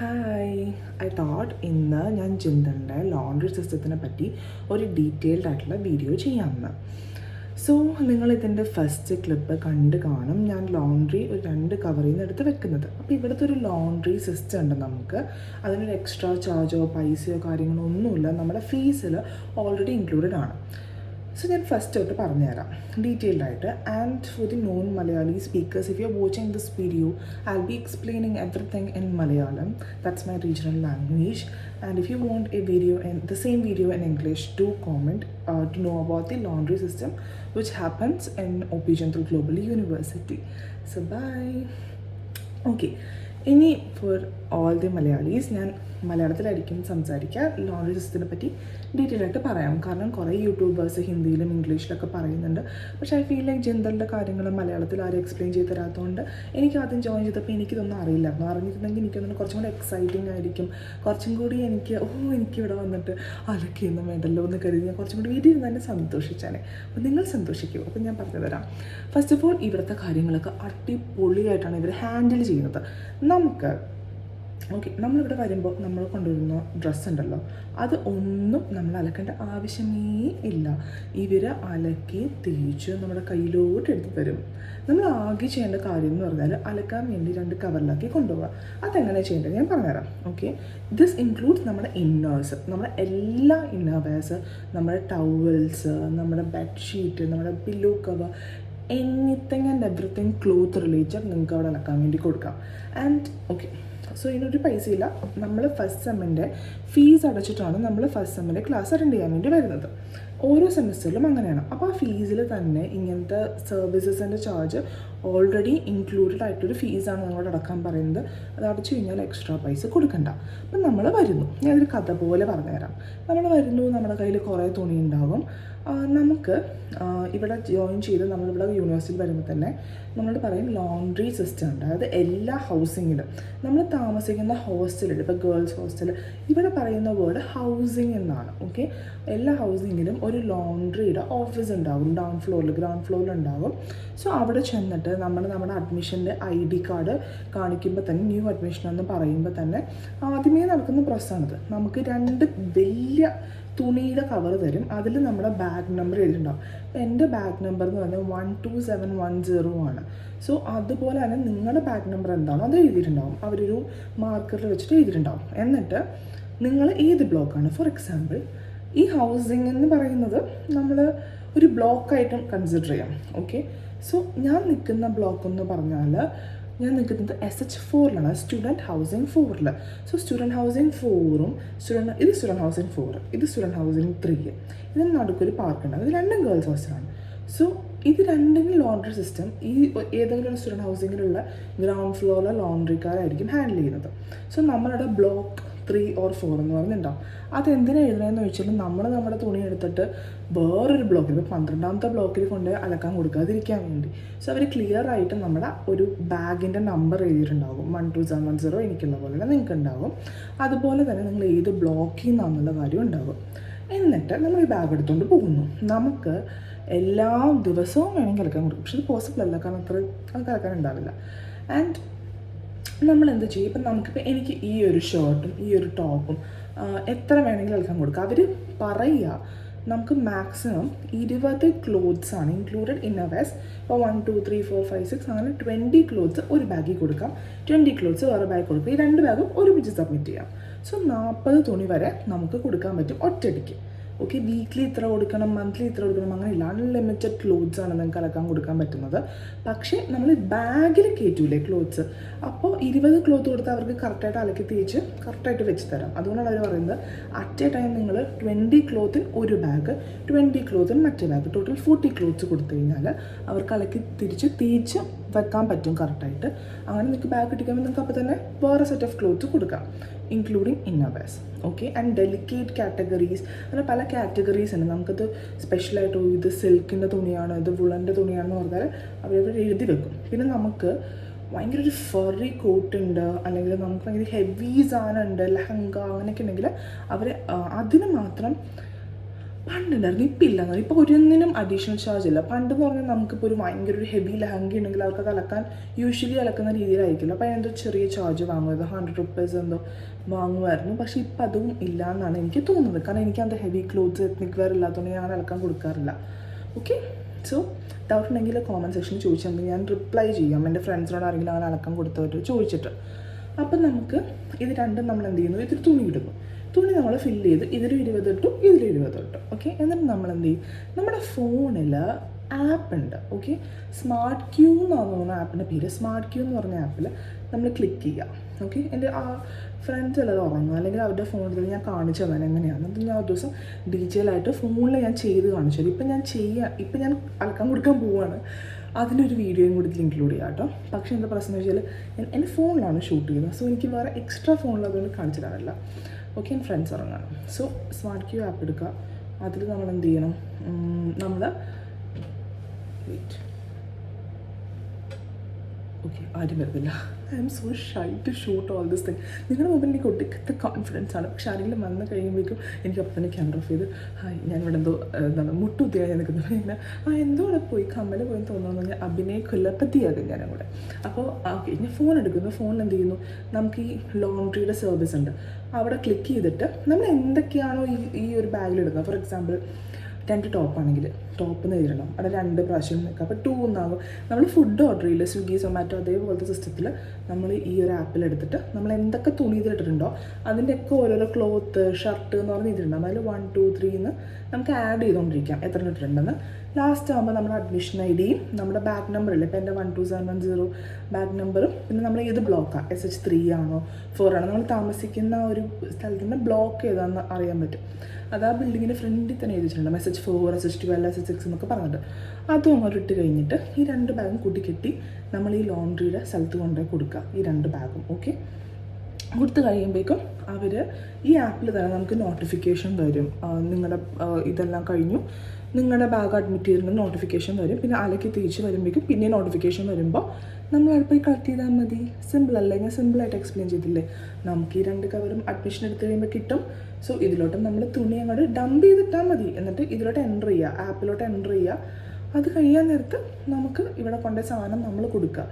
Hi I thought ഇന്ന് ഞാൻ ചിന്തണ്ട laundry സിസ്റ്റത്തിനെ പറ്റി ഒരു ഡീറ്റെയിൽഡ് ആയിട്ടുള്ള വീഡിയോ ചെയ്യാമെന്ന്. സോ നിങ്ങൾ ഇതിന്റെ ഫസ്റ്റ് ക്ലിപ്പ് കണ്ട് കാണും. ഞാൻ ലോണ്ടറി ഒരു രണ്ട് കവറിൽ നിന്ന് എടുത്ത് വെക്കുന്നത്. അപ്പോൾ ഇവിടുത്തെ ഒരു ലോണ്ടറി സിസ്റ്റം ഉണ്ട് നമുക്ക്. അതിനൊരു എക്സ്ട്രാ ചാർജോ പൈസയോ കാര്യങ്ങളോ ഒന്നുമില്ല. നമ്മുടെ ഫീസിൽ ഓൾറെഡി ഇൻക്ലൂഡഡ് ആണ്. സോ ഞാൻ ഫസ്റ്റ് തൊട്ട് പറഞ്ഞുതരാം. ഡീറ്റെയിൽഡ് ആയിട്ട്. And for the non Malayali speakers if you are watching this video I be explaining everything in Malayalam that's my regional language and if you want a video in the same video in English to comment to know about the laundry system which happens in O P Jindal global university so bye okay ഇനി for all the Malayalis ഞാൻ മലയാളത്തിലായിരിക്കും സംസാരിക്കുക. Laundry സിസ്റ്റത്തിനെ പറ്റി detail ആയിട്ട് പറയാം. കാരണം കുറേ YouTubers ഹിന്ദിയിലും ഇംഗ്ലീഷിലൊക്കെ പറയുന്നുണ്ട്. പക്ഷേ ഐ ഫീൽ ലൈക്ക് ജെൻഡറിന്റെ കാര്യങ്ങൾ മലയാളത്തിൽ ആരും എക്സ്പ്ലെയിൻ ചെയ്ത് തരാത്തതുകൊണ്ട് എനിക്ക് ആദ്യം ജോയിൻ ചെയ്തപ്പോൾ എനിക്കിതൊന്നും അറിയില്ലായിരുന്നു അറിഞ്ഞിട്ടുണ്ടെങ്കിൽ എനിക്കൊന്നും കുറച്ചും കൂടി എക്സൈറ്റിംഗ് ആയിരിക്കും. കുറച്ചും കൂടി എനിക്ക് ഓ എനിക്കിവിടെ വന്നിട്ട് അലക്കിയൊന്നും വേണ്ടല്ലോ എന്ന് കരുതി ഞാൻ കുറച്ചും കൂടി വീട്ടിൽ ഇരുന്ന് തന്നെ സന്തോഷിച്ചാണ്. അപ്പോൾ നിങ്ങൾ സന്തോഷിക്കും. അപ്പോൾ ഞാൻ പറഞ്ഞു തരാം. ഫസ്റ്റ് ഓഫ് ഓൾ ഇവിടുത്തെ കാര്യങ്ങളൊക്കെ അടിപൊളിയായിട്ടാണ് ഇവർ ഹാൻഡിൽ ചെയ്യുന്നത്. നമുക്ക് ഓക്കെ നമ്മളിവിടെ വരുമ്പോൾ നമ്മൾ കൊണ്ടുവരുന്ന ഡ്രസ്സ് ഉണ്ടല്ലോ അത് ഒന്നും നമ്മൾ അലക്കേണ്ട ആവശ്യമേ ഇല്ല. ഇവർ അലക്കി തേച്ച് നമ്മുടെ കയ്യിലോട്ട് എടുത്ത് തരും. നമ്മൾ ആകെ ചെയ്യേണ്ട കാര്യം എന്ന് പറഞ്ഞാൽ അലക്കാൻ വേണ്ടി രണ്ട് കവറിലാക്കി കൊണ്ടുപോകുക അതെങ്ങനെ ചെയ്യേണ്ടത് ഞാൻ പറഞ്ഞുതരാം. ഓക്കെ ദിസ് ഇൻക്ലൂഡ്സ് നമ്മുടെ ഇന്നേഴ്സ് നമ്മുടെ എല്ലാ ഇന്നർ നമ്മുടെ ടവൽസ് നമ്മുടെ ബെഡ്ഷീറ്റ് നമ്മുടെ pillow cover anything and everything cloth related നിങ്ങൾക്ക് അവിടെ അലക്കാൻ വേണ്ടി കൊടുക്കാം. ആൻഡ് ഓക്കെ സോ ഇതിനൊരു പൈസയില്ല. നമ്മൾ ഫസ്റ്റ് സെമ്മിന്റെ ഫീസ് അടച്ചിട്ടാണ് നമ്മൾ ഫസ്റ്റ് സെമ്മിന്റെ ക്ലാസ് അറ്റൻഡ് ചെയ്യാൻ വേണ്ടി വരുന്നത്. ഓരോ സെമിസ്റ്ററിലും അങ്ങനെയാണ്. അപ്പോൾ ആ ഫീസിൽ തന്നെ ഇങ്ങനത്തെ സർവീസസിന്റെ ചാർജ് ഓൾറെഡി ഇൻക്ലൂഡഡ് ആയിട്ടൊരു ഫീസാണ് നിങ്ങളോട് അടക്കാൻ പറയുന്നത്. അത് അടച്ചു കഴിഞ്ഞാൽ എക്സ്ട്രാ പൈസ കൊടുക്കണ്ട. അപ്പം നമ്മൾ വരുന്നു. ഞാനൊരു കഥ പോലെ പറഞ്ഞുതരാം. നമ്മൾ വരുന്നു നമ്മുടെ കയ്യിൽ കുറേ തുണി ഉണ്ടാകും. നമുക്ക് ഇവിടെ ജോയിൻ ചെയ്ത് നമ്മളിവിടെ യൂണിവേഴ്സിറ്റി വരുമ്പോൾ തന്നെ നമ്മളോട് പറയും ലോണ്ട്രി സിസ്റ്റം ഉണ്ട്. അതായത് എല്ലാ ഹൗസിങ്ങിലും നമ്മൾ താമസിക്കുന്ന ഹോസ്റ്റലിൽ ഇപ്പോൾ ഗേൾസ് ഹോസ്റ്റൽ ഇവിടെ പറയുന്ന വേർഡ് ഹൗസിംഗ് എന്നാണ്. ഓക്കെ എല്ലാ ഹൗസിങ്ങിലും ഒരു ലോണ്ട്രിയുടെ ഓഫീസ് ഉണ്ടാകും ഡൗൺ ഫ്ലോറിൽ ഗ്രൗണ്ട് ഫ്ലോറിൽ ഉണ്ടാകും സോ അവിടെ ചെന്നിട്ട് നമ്മൾ നമ്മുടെ അഡ്മിഷന്റെ ഐ ഡി കാർഡ് കാണിക്കുമ്പോൾ തന്നെ ന്യൂ അഡ്മിഷൻ എന്ന് പറയുമ്പോൾ തന്നെ ആദ്യമേ നടക്കുന്ന പ്രശ്നമാണിത് നമുക്ക് രണ്ട് വലിയ തുണിയുടെ കവർ തരും. അതിൽ നമ്മുടെ ബാഗ് നമ്പർ എഴുതിയിട്ടുണ്ടാവും. അപ്പോൾ എന്റെ ബാഗ് നമ്പർ എന്ന് പറഞ്ഞാൽ one two seven one zero ആണ്. സോ അതുപോലെ തന്നെ നിങ്ങളുടെ ബാഗ് നമ്പർ എന്താണോ അത് എഴുതിയിട്ടുണ്ടാവും. അവരൊരു മാർക്കറിൽ വെച്ചിട്ട് എഴുതിയിട്ടുണ്ടാവും. എന്നിട്ട് നിങ്ങൾ ഏത് ബ്ലോക്കാണ് ഫോർ എക്സാമ്പിൾ ഈ ഹൗസിംഗ് എന്ന് പറയുന്നത് നമ്മൾ ഒരു ബ്ലോക്കായിട്ടും കൺസിഡർ ചെയ്യാം. ഓക്കെ സോ ഞാൻ നിൽക്കുന്ന ബ്ലോക്ക് എന്ന് പറഞ്ഞാൽ ഞാൻ നിൽക്കുന്നത് എസ് എച്ച് ഫോറിലാണ് സ്റ്റുഡന്റ് ഹൗസിംഗ് ഫോറിൽ സോ സ്റ്റുഡന്റ് ഹൗസിംഗ് ഫോറും സ്റ്റുഡന്റ് ഇത് സ്റ്റുഡന്റ് ഹൗസിംഗ് ഫോർ ഇത് സ്റ്റുഡന്റ് ഹൗസിംഗ് ത്രീ ഇതിന് നടുക്കൊരു പാർക്ക് ഉണ്ട്. ഇത് രണ്ടും ഗേൾസ് ഹോസ്റ്റലാണ് സോ ഇത് രണ്ടിനും ലോണ്ടറി സിസ്റ്റം ഈ ഏതെങ്കിലും സ്റ്റുഡന്റ് ഹൗസിങ്ങിലുള്ള ഗ്രൗണ്ട് ഫ്ലോറിലെ ലോണ്ടറിക്കാരായിരിക്കും ഹാൻഡിൽ ചെയ്യുന്നത്. സോ നമ്മളുടെ ബ്ലോക്ക് ത്രീ ഓർ ഫോർ എന്ന് പറഞ്ഞിട്ടുണ്ടാവും അതെന്തിനാണ് എഴുതണമെന്ന് വെച്ചാൽ നമ്മൾ നമ്മുടെ തുണി എടുത്തിട്ട് വേറൊരു ബ്ലോക്കിൽ ഇപ്പോൾ പന്ത്രണ്ടാമത്തെ ബ്ലോക്കിൽ കൊണ്ട് അലക്കാൻ കൊടുക്കാതിരിക്കാൻ വേണ്ടി. സോ അവർ ക്ലിയർ ആയിട്ട് നമ്മുടെ ഒരു ബാഗിന്റെ number എഴുതിയിട്ടുണ്ടാകും. One two seven one zero എനിക്കുള്ള പോലെ നിങ്ങൾക്ക് ഉണ്ടാകും അതുപോലെ തന്നെ നിങ്ങൾ ഏത് ബ്ലോക്കിൽ നിന്നാണെന്നുള്ള കാര്യം ഉണ്ടാകും. എന്നിട്ട് നമ്മൾ ഈ ബാഗ് എടുത്തുകൊണ്ട് പോകുന്നു. നമുക്ക് എല്ലാ ദിവസവും വേണമെങ്കിൽ അലക്കാൻ കൊടുക്കും. പക്ഷെ ഇത് പോസിബിൾ അല്ല. കാരണം അത്ര അത് കലക്കാൻ ഉണ്ടാവില്ല ആൻഡ് നമ്മൾ എന്ത് ചെയ്യും? ഇപ്പം നമുക്കിപ്പോൾ എനിക്ക് ഈ ഒരു ഷർട്ടും ഈ ഒരു ടോപ്പും എത്ര വേണമെങ്കിലും എടുക്കാൻ കൊടുക്കുക അവർ പറയുക നമുക്ക് മാക്സിമം ഇരുപത് ക്ലോത്ത്സ് ആണ് ഇൻക്ലൂഡഡ് ഇൻ വെസ് ഇപ്പോൾ one two three four five six അങ്ങനെ ട്വന്റി ക്ലോത്ത്സ് ഒരു ബാഗിൽ കൊടുക്കാം. ട്വന്റി ക്ലോത്ത്സ് വേറെ ബാഗ് കൊടുക്കാം. ഈ രണ്ട് ബാഗും ഒരുമിച്ച് സബ്മിറ്റ് ചെയ്യാം. സോ നാൽപ്പത് തുണി വരെ നമുക്ക് കൊടുക്കാൻ പറ്റും ഒറ്റയടിക്ക്. ഓക്കെ വീക്ക്ലി ഇത്ര കൊടുക്കണം മന്ത്ലി ഇത്ര കൊടുക്കണം അങ്ങനെയില്ല അൺലിമിറ്റഡ് ക്ലോത്ത്സ് ആണ് നിങ്ങൾക്ക് അലക്കാൻ കൊടുക്കാൻ പറ്റുന്നത്. പക്ഷേ നമ്മൾ ബാഗിൽ കയറ്റൂലേ ക്ലോത്ത്സ് അപ്പോൾ ഇരുപത് ക്ലോത്ത് കൊടുത്ത് അവർക്ക് കറക്റ്റായിട്ട് അലക്കി തേച്ച് കറക്റ്റായിട്ട് വെച്ച് തരാം. അതുകൊണ്ടാണ് അവർ പറയുന്നത് അറ്റ് എ ടൈം നിങ്ങൾ ട്വന്റി ക്ലോത്തിന് ഒരു ബാഗ് ട്വന്റി ക്ലോത്തിന് മറ്റേ ബാഗ് ടോട്ടൽ ഫോർട്ടി ക്ലോത്ത്സ് കൊടുത്തു കഴിഞ്ഞാൽ അവർക്ക് അലക്കി തിരിച്ച് തേച്ച് വെക്കാൻ പറ്റും കറക്റ്റായിട്ട് അങ്ങനെ നിങ്ങൾക്ക് ബാഗ് കിട്ടിക്കുമ്പോൾ നിങ്ങൾക്ക് അപ്പോൾ തന്നെ വേറെ സെറ്റ് ഓഫ് ക്ലോത്ത് കൊടുക്കാം including innerwears okay and delicate categories അങ്ങനെ പല കാറ്റഗറീസ് ഉണ്ട്. നമുക്കത് സ്പെഷ്യലായിട്ട് ഇത് സിൽക്കിന്റെ തുണിയാണ് ഇത് വുളന്റെ തുണിയാണെന്ന് പറഞ്ഞാൽ അവരവർ എഴുതി വെക്കും. പിന്നെ നമുക്ക് ഭയങ്കര ഒരു ഫെറി കോട്ട് ഉണ്ട്. അല്ലെങ്കിൽ നമുക്ക് ഭയങ്കര ഹെവി സാധനമുണ്ട് ലഹങ്ക അങ്ങനെയൊക്കെ ഉണ്ടെങ്കിൽ അവർ അതിന് മാത്രം പണ്ടുണ്ടായിരുന്നു. ഇപ്പം ഇല്ല എന്നാൽ ഇപ്പോൾ ഒരൊന്നിനും അഡീഷണൽ ചാർജ് ഇല്ല. പണ്ട് എന്ന് പറഞ്ഞാൽ നമുക്കിപ്പോൾ ഒരു ഭയങ്കര ഒരു ഹെവി ലഹങ്ക ഉണ്ടെങ്കിൽ അവർക്ക് അത് അലക്കാൻ യൂഷ്വലി അലക്കുന്ന രീതിയിലായിരിക്കില്ല. അപ്പോൾ അതിനെന്തോ ചെറിയ ചാർജ് വാങ്ങുന്നത് ഹൺഡ്രഡ് റുപ്പീസ് എന്തോ. വാങ്ങുമായിരുന്നു. പക്ഷേ ഇപ്പം അതും ഇല്ല എന്നാണ് എനിക്ക് തോന്നുന്നത്. കാരണം എനിക്ക് അത് ഹെവി ക്ലോത്ത്സ് എത്നിക് വെയർ ഇല്ലാത്തതുകൊണ്ട് ഞാൻ അലക്കാൻ കൊടുക്കാറില്ല. ഓക്കെ സോ ഡൗട്ട് ഉണ്ടെങ്കിൽ കോമൺ സെക്ഷൻ ചോദിച്ചാൽ ഞാൻ റിപ്ലൈ ചെയ്യാം. എന്റെ ഫ്രണ്ട്സിനോട് ആരെങ്കിലും അങ്ങനെ അലക്കാൻ കൊടുത്തവർ ചോദിച്ചിട്ട്. അപ്പം നമുക്ക് ഇത് രണ്ടും നമ്മൾ എന്ത് ചെയ്യുന്നു? ഇതിൽ തുണി ഇടുന്നു. തുണി നമ്മൾ ഫില്ല് ചെയ്ത് ഇതിലും ഇരുപത് ഇട്ടു ഇതിലും ഇരുപത് ഇട്ടു. ഓക്കെ എന്നിട്ട് നമ്മൾ എന്ത് ചെയ്യും? നമ്മുടെ ഫോണിൽ ആപ്പ് ഉണ്ട് ഓക്കെ സ്മാർട്ട് ക്യൂ എന്നാണ് തോന്നുന്ന ആപ്പിന്റെ പേര് സ്മാർട്ട് ക്യൂ എന്ന് പറഞ്ഞ ആപ്പിൽ നമ്മൾ ക്ലിക്ക് ചെയ്യുക ഓക്കെ എന്റെ ആ ഫ്രണ്ട്സ് എല്ലാവരും ഉറങ്ങുക അല്ലെങ്കിൽ അവരുടെ ഫോണിൽ ഞാൻ കാണിച്ചു തന്നെ എങ്ങനെയാണ് എന്നിട്ട് ഞാൻ ഒരു ദിവസം ഡീറ്റെയിൽ ആയിട്ട് ഫോണിൽ ഞാൻ ചെയ്ത് കാണിച്ചു ഇപ്പം ഞാൻ ചെയ്യുക ഇപ്പം ഞാൻ അലക്കാൻ കൊടുക്കാൻ പോവുകയാണ് അതിനൊരു വീഡിയോയും കൂടി ഇതിൽ ഇൻക്ലൂഡ് ചെയ്യാം കേട്ടോ പക്ഷേ എന്താ പ്രശ്നം എന്ന് വെച്ചാൽ ഞാൻ എന്റെ ഫോണിലാണ് ഷൂട്ട് ചെയ്യുന്നത്. സോ എനിക്ക് വേറെ എക്സ്ട്രാ ഫോണിൽ അതുകൊണ്ട് കാണിച്ചു തരാനില്ല ഓക്കെ ഫ്രണ്ട്സ് ഉറങ്ങാണ്. സോ സ്മാർട്ട് ക്യൂ ആപ്പ് എടുക്കുക. അതിൽ നമ്മൾ എന്ത് ചെയ്യണം നമ്മൾ വെയിറ്റ് ഓക്കെ ആരും വരുന്നില്ല. I'm so shy to shoot all this thing നിങ്ങളുടെ മുമ്പിൽ എനിക്ക് ഒടുക്കത്തെ കോൺഫിഡൻസ് ആണ്. പക്ഷെ ആരെങ്കിലും വന്ന് കഴിയുമ്പോഴേക്കും എനിക്ക് അപ്പം തന്നെ ക്യാമറ ഓഫ് ചെയ്ത് ഹായ് ഞാൻ ഇവിടെ എന്തോ എന്താണ് മുട്ടുത്തിയാണ് ഞാൻ നിൽക്കുന്നത് പിന്നെ ആ എന്തോ അവിടെ പോയി? കമ്മൽ പോയി തോന്നുന്നു ഞാൻ അഭിനയ കൊല്ലപ്പത്തിയാകും ഞാൻ അവിടെ. അപ്പോൾ ഓക്കെ ഞാൻ ഫോൺ എടുക്കുന്നു. ഫോണിൽ എന്ത് ചെയ്യുന്നു? നമുക്ക് ഈ ലോണ്ട്രിയുടെ സർവീസ് ഉണ്ട്. അവിടെ ക്ലിക്ക് ചെയ്തിട്ട് നമ്മൾ എന്തൊക്കെയാണോ ഈ ഈ ഒരു ബാഗിൽ ഇടുന്നത്. ഫോർ എക്സാമ്പിൾ രണ്ട് ടോപ്പാണെങ്കിൽ ടോപ്പ് എന്ന് എഴുതണം. അവിടെ രണ്ട് പ്രാവശ്യം നിൽക്കുക. അപ്പോൾ ടൂ എന്നാകും നമ്മൾ ഫുഡ് ഓർഡർ ചെയ്യില്ല? സ്വിഗ്ഗി സൊമാറ്റോ അതേപോലത്തെ സിസ്റ്റത്തിൽ നമ്മൾ ഈ ഒരു ആപ്പിൽ എടുത്തിട്ട് നമ്മൾ എന്തൊക്കെ തുണി ഇതിലിട്ടിട്ടുണ്ടോ അതിന്റെയൊക്കെ ഓരോരോ ക്ലോത്ത് ഷർട്ട് എന്ന് പറഞ്ഞ് ഇതിട്ടുണ്ടാകും അതിൽ വൺ ടു ത്രീ എന്ന് നമുക്ക് ആഡ് ചെയ്തുകൊണ്ടിരിക്കാം എത്ര ഇട്ടിട്ടുണ്ടെന്ന്. ലാസ്റ്റ് ആകുമ്പോൾ നമ്മുടെ അഡ്മിഷൻ ഐ ഡിയും നമ്മുടെ ബാഗ് നമ്പർ ഇല്ലേ? ഇപ്പോൾ എന്റെ one two seven one zero bag നമ്പറും പിന്നെ നമ്മൾ ഏത് ബ്ലോക്കാണ് എസ് എച്ച് ത്രീ ആണോ? ഫോർ ആണോ? നമ്മൾ താമസിക്കുന്ന ഒരു സ്ഥലത്തിന്റെ ബ്ലോക്ക് ഏതാണെന്ന് അറിയാൻ പറ്റും. അത് ആ ബിൽഡിങ്ങിന്റെ ഫ്രണ്ടിൽ തന്നെ എഴുതി വെച്ചിട്ടുണ്ട് H four S H twelve S H six എന്നൊക്കെ പറഞ്ഞിട്ട് അതും അങ്ങോട്ട് ഇട്ട് കഴിഞ്ഞിട്ട് ഈ രണ്ട് ബാഗും കൂട്ടിക്കെട്ടി നമ്മൾ ഈ ലോണ്ടറിയുടെ സ്ഥലത്ത് കൊണ്ടുപോയി കൊടുക്കുക. ഈ രണ്ട് ബാഗും ഓക്കെ കൊടുത്തു കഴിയുമ്പോഴേക്കും അവർ ഈ ആപ്പിൽ തന്നെ നമുക്ക് നോട്ടിഫിക്കേഷൻ വരും. നിങ്ങളുടെ ഇതെല്ലാം കഴിഞ്ഞു. നിങ്ങളുടെ ബാഗ് അഡ്മിറ്റ് ചെയ്തിട്ട് നോട്ടിഫിക്കേഷൻ വരും. പിന്നെ അലക്കി തിരിച്ച് വരുമ്പോഴേക്കും പിന്നെ നോട്ടിഫിക്കേഷൻ വരുമ്പോൾ നമ്മൾ അവിടെ കളക്ട് ചെയ്താൽ മതി. സിമ്പിൾ അല്ലേ? ഞാൻ സിമ്പിളായിട്ട് എക്സ്പ്ലെയിൻ ചെയ്തില്ലേ നമുക്ക് ഈ രണ്ട് കവറും അഡ്മിഷൻ എടുത്ത് കഴിയുമ്പോൾ കിട്ടും. സോ ഇതിലോട്ട് നമ്മൾ തുണി അങ്ങോട്ട് ഡംപ് ചെയ്തിട്ടാൽ മതി. എന്നിട്ട് ഇതിലോട്ട് എന്റർ ചെയ്യുക ആപ്പിലോട്ട് എന്റർ ചെയ്യുക അത് കഴിയാൻ നേരത്ത് നമുക്ക് ഇവിടെ കൊണ്ടുപോയ സാധനം നമ്മൾ കൊടുക്കുക.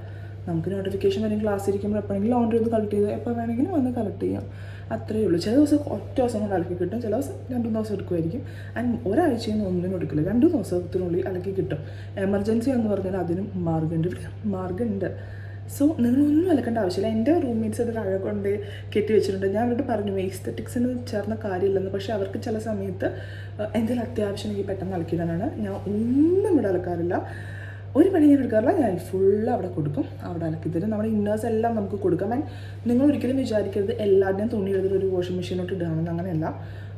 നമുക്ക് നോട്ടിഫിക്കേഷൻ വരും ക്ലാസ് ഇരിക്കുമ്പോൾ എപ്പോഴെങ്കിലും ഓൺ ചെയ്ത് കളക്ട് ചെയ്ത് എപ്പോൾ വേണമെങ്കിലും വന്ന് കളക്ട് ചെയ്യാം. അത്രയേ ഉള്ളൂ. ചില ദിവസം ഒറ്റ ദിവസം കൊണ്ട് അലക്കി കിട്ടും. ചില ദിവസം രണ്ട് ദിവസം എടുക്കുമായിരിക്കും. ആൻഡ് ഒരാഴ്ചയിൽ നിന്ന് ഒന്നിനും എടുക്കില്ല. രണ്ട് ദിവസത്തിനുള്ളിൽ അലക്കി കിട്ടും. എമർജൻസി എന്ന് പറഞ്ഞാൽ അതിനും മാർഗമുണ്ട്. ഇവിടെ മാർഗമുണ്ട്. സോ നിങ്ങളൊന്നും അലക്കേണ്ട ആവശ്യമില്ല. എന്റെ റൂംമേറ്റ്സ് അത് താഴെ കൊണ്ട് കെട്ടി വെച്ചിട്ടുണ്ട്. ഞാൻ അവരോട് പറഞ്ഞു എസ്തറ്റിക്സിന് ചേർന്ന കാര്യമില്ലെന്ന്. പക്ഷേ അവർക്ക് ചില സമയത്ത് എന്തെങ്കിലും അത്യാവശ്യം എനിക്ക് പെട്ടെന്ന് അലക്കിയിടാനാണ്. ഞാൻ ഒന്നും ഇവിടെ അലക്കാറില്ല. ഒരു പണി ഞാൻ എടുക്കാറില്ല. ഞാൻ ഫുള്ള് അവിടെ കൊടുക്കും. അവിടെ അലക്കി തരും. നമ്മുടെ ഇന്നേഴ്സ് എല്ലാം നമുക്ക് കൊടുക്കാം. ആൻഡ് നിങ്ങൾ ഒരിക്കലും വിചാരിക്കരുത് എല്ലാവരുടെയും തുണി എടുത്തിട്ട് ഒരു വാഷിംഗ് മെഷീനോട്ട് ഇടുകയാണെന്ന് അങ്ങനെയല്ല.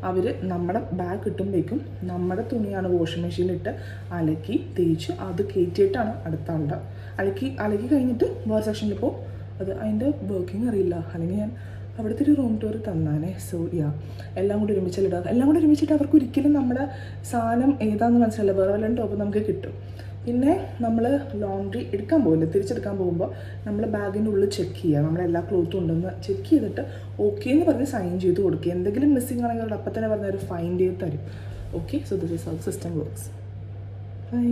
അവർ നമ്മുടെ ബാഗ് കിട്ടുമ്പോഴേക്കും നമ്മുടെ തുണിയാണ് വാഷിംഗ് മെഷീനിലിട്ട് അലക്കി തേച്ച് അത് കയറ്റിയിട്ടാണ് അടുത്ത ആളുടെ അലക്കി അലക്കി കഴിഞ്ഞിട്ട് വേറെ സെക്ഷനിൽ പോകും അത് അതിന്റെ വർക്കിംഗ് അറിയില്ല. അല്ലെങ്കിൽ ഞാൻ അവിടുത്തെ ഒരു റൂം ടൂർ തന്നാനേ. സോ യാ എല്ലാം കൂടി ഒരുമിച്ചിടുക എല്ലാം കൂടി ഒരുമിച്ചിട്ട് അവർക്ക് ഒരിക്കലും നമ്മുടെ സാധനം ഏതാണെന്ന് മനസ്സിലല്ല വേറെ വല്ലതും ടോപ്പ് നമുക്ക് കിട്ടും. പിന്നെ നമ്മൾ ലോണ്ട്രി എടുക്കാൻ പോകില്ല തിരിച്ചെടുക്കാൻ പോകുമ്പോൾ നമ്മൾ ബാഗിന്റെ ഉള്ളിൽ ചെക്ക് ചെയ്യുക നമ്മുടെ എല്ലാ ക്ലോത്തും ഉണ്ടെന്ന് ചെക്ക് ചെയ്തിട്ട് ഓക്കെ എന്ന് പറഞ്ഞ് സൈൻ ചെയ്ത് കൊടുക്കുക. എന്തെങ്കിലും മിസ്സിംഗ് ആണെങ്കിൽ അവർ അപ്പം തന്നെ പറഞ്ഞ ഒരു ഫൈൻ ചെയ്ത് തരും. Okay so this is how system works bye